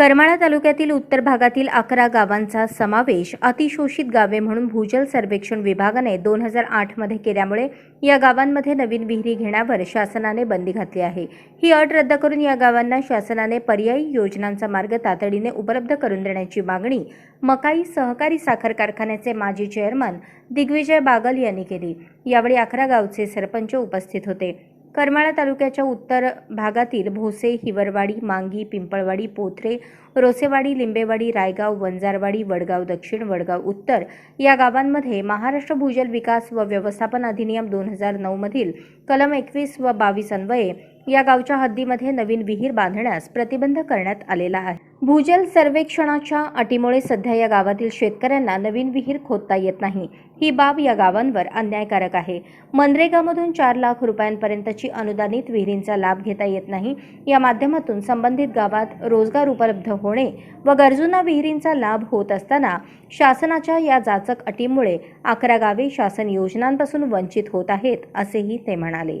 करमाळा तालुक्यातील उत्तर भागातील अकरा गावांचा समावेश अतिशोषित गावे म्हणून भूजल सर्वेक्षण विभागाने दोन हजार आठमध्ये केल्यामुळे या गावांमध्ये नवीन विहिरी घेण्यावर शासनाने बंदी घातली आहे. ही अट रद्द करून या गावांना शासनाने पर्यायी योजनांचा मार्ग तातडीने उपलब्ध करून देण्याची मागणी मकाई सहकारी साखर कारखान्याचे माजी चेअरमन दिग्विजय बागल यांनी केली. यावेळी अकरा गावचे सरपंच उपस्थित होते. करमाळा तालुक्याच्या उत्तर भागातील भोसे हिवरवाडी मांगी पिंपळवाडी पोथरे रोसेवाडी लिंबेवाडी रायगाव वंजारवाडी वडगाव दक्षिण वडगाव उत्तर या गावांमध्ये महाराष्ट्र भूजल विकास व व्यवस्थापन अधिनियम दोन हजार नऊमधील कलम एकवीस व बावीस अन्वये या गावच्या हद्दीमध्ये नवीन विहीर बांधण्यास प्रतिबंध करण्यात आलेला आहे. भूजल सर्वेक्षणाच्या अटीमुळे सध्या या गावातील शेतकऱ्यांना नवीन विहीर खोदता येत नाही. ही बाब या गावांवर अन्यायकारक आहे. मनरेगामधून चार लाख रुपयांपर्यंतची अनुदानित विहिरींचा लाभ घेता येत नाही. या माध्यमातून संबंधित गावात रोजगार उपलब्ध होणे व गरजूंना विहिरींचा लाभ होत असताना शासनाच्या या जाचक अटीमुळे अकरा गावे शासन योजनांपासून वंचित होत आहेत असेही ते म्हणाले.